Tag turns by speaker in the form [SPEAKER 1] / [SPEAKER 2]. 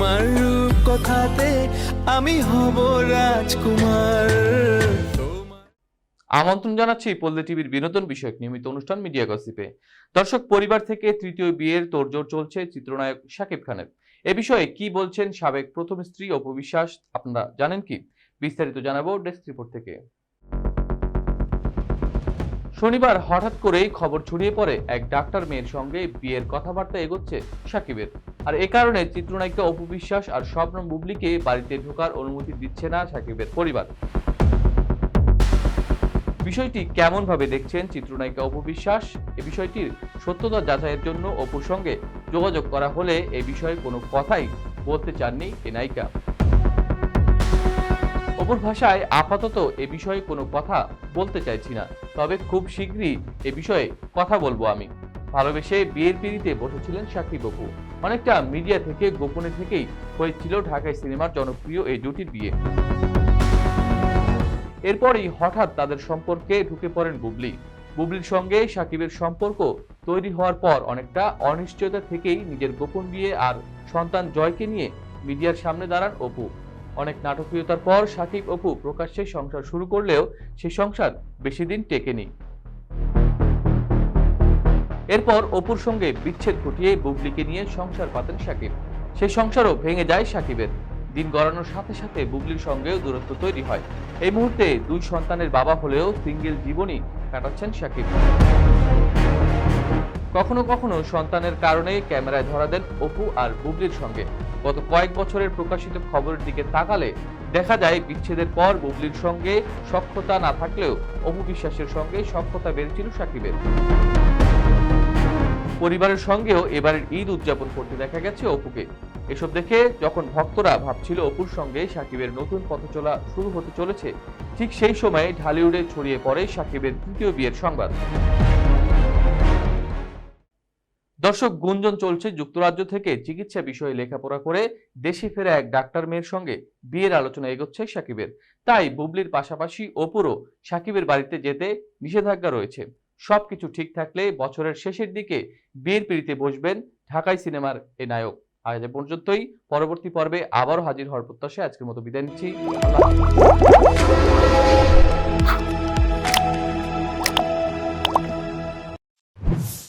[SPEAKER 1] তোমার রূপ কথাতে আমি হব রাজকুমার।
[SPEAKER 2] আমন্ত্রণ জানাচ্ছি পল্লী টিভির বিনোদন বিষয়ক নিয়মিত অনুষ্ঠান মিডিয়া গসিপে। দর্শক পরিবার থেকে তৃতীয় বিয়ের তোড়জোড় চলছে চিত্রনায়ক শাকিব খানের। এ বিষয়ে কি বলছেন সাবেক প্রথম স্ত্রী অপু বিশ্বাস আপনারা জানেন কি? বিস্তারিত জানাব ডেস্ক রিপোর্ট থেকে। শনিবার হঠাৎ করেই খবর ছড়িয়ে পড়ে, এক ডাক্তার মেয়ের সঙ্গে বিয়ের কথাবার্তা এগোচ্ছে সাকিবের আর এ কারণে চিত্রনায়িকা অপু বিশ্বাস আর শবনম বুবলিকে বাড়িতে ঢোকার অনুমতি দিচ্ছে না সাকিবের পরিবার। বিষয়টি কেমন ভাবে দেখছেন চিত্রনায়িকা অপু বিশ্বাস? এ বিষয়টির সত্যতা যাচাইয়ের জন্য অপুর সঙ্গে যোগাযোগ করা হলে এ বিষয়ে কোনো কথাই বলতে চাননি এ নায়িকা। অপুর ভাষায় আপাতত এ বিষয়ে কোনো কথা বলতে চাইছি না, তবে খুব শীঘ্রই এ বিষয়ে কথা বলব আমি। ভালোবেসে বিয়ের পিড়িতে বসেছিলেন সাকিব অপু। অনেকটা মিডিয়া থেকে, গোপনে থেকেই হয়েছিল ঢাকায় সিনেমার জনপ্রিয় এই জুটির বিয়ে। এরপরই হঠাৎ তাদের সম্পর্কে ঢুকে পড়েন বুবলি। বুবলির সঙ্গে সাকিবের সম্পর্ক তৈরি হওয়ার পর অনেকটা অনিশ্চয়তা থেকেই নিজের গোপন বিয়ে আর সন্তান জয়কে নিয়ে মিডিয়ার সামনে দাঁড়ান অপু। অনেক নাটকীয়তার পর সাকিব অপু প্রকাশ্যে সংসার শুরু করলেও সেই সংসার বেশি দিন টেকেনি। এরপর অপুর সঙ্গে বিচ্ছেদ ঘটিয়ে বুবলিকে নিয়ে সংসার পাতেন সাকিব। সেই সংসারও ভেঙে যায় সাকিবের। দিন গড়ানোর সাথে সাথে বুবলির সঙ্গেও দূরত্ব তৈরি হয়। এই মুহূর্তে দুই সন্তানের বাবা হলেও সিঙ্গেল জীবনই কাটাচ্ছেন সাকিব। কখনো কখনো সন্তানের কারণে ক্যামেরায় ধরা দেন অপু আর বুবলির সঙ্গে। গত কয়েক বছরের প্রকাশিত খবরের দিকে তাকালে দেখা যায়, বিচ্ছেদের পর বুবলির সঙ্গে সক্ষতা না থাকলেও অপু বিশ্বাসের সঙ্গে সক্ষতা বেড়েছিল সাকিবের। পরিবারের সঙ্গেও এবারের ঈদ উদযাপন করতে দেখা গেছে অপুকে। এসব দেখে যখন ভক্তরা ভাবছিল অপুর সঙ্গে সাকিবের নতুন পথচলা শুরু হতে চলেছে, ঠিক সেই সময় ঢালিউডে ছড়িয়ে পড়ে সাকিবের তৃতীয় বিয়ের সংবাদ। দর্শক, গুঞ্জন চলছে যুক্তরাজ্য থেকে চিকিৎসা বিষয়ে লেখাপড়া করে দেশে ফেরা এক ডাক্তার মেয়ের সঙ্গে বিয়ের আলোচনা এগোচ্ছে সাকিবের। তাই বুবলির পাশাপাশি অপুরও সাকিবের বাড়িতে যেতে নিষেধাজ্ঞা রয়েছে। সবকিছু ঠিক থাকলে বছরের শেষের দিকে বিয়ের পিড়িতে বসবেন ঢাকাই সিনেমার এ নায়ক। আজ পর্যন্তই। পরবর্তী পর্বে আবারও হাজির হওয়ার প্রত্যাশায় আজকের মতো বিদায় নিচ্ছি।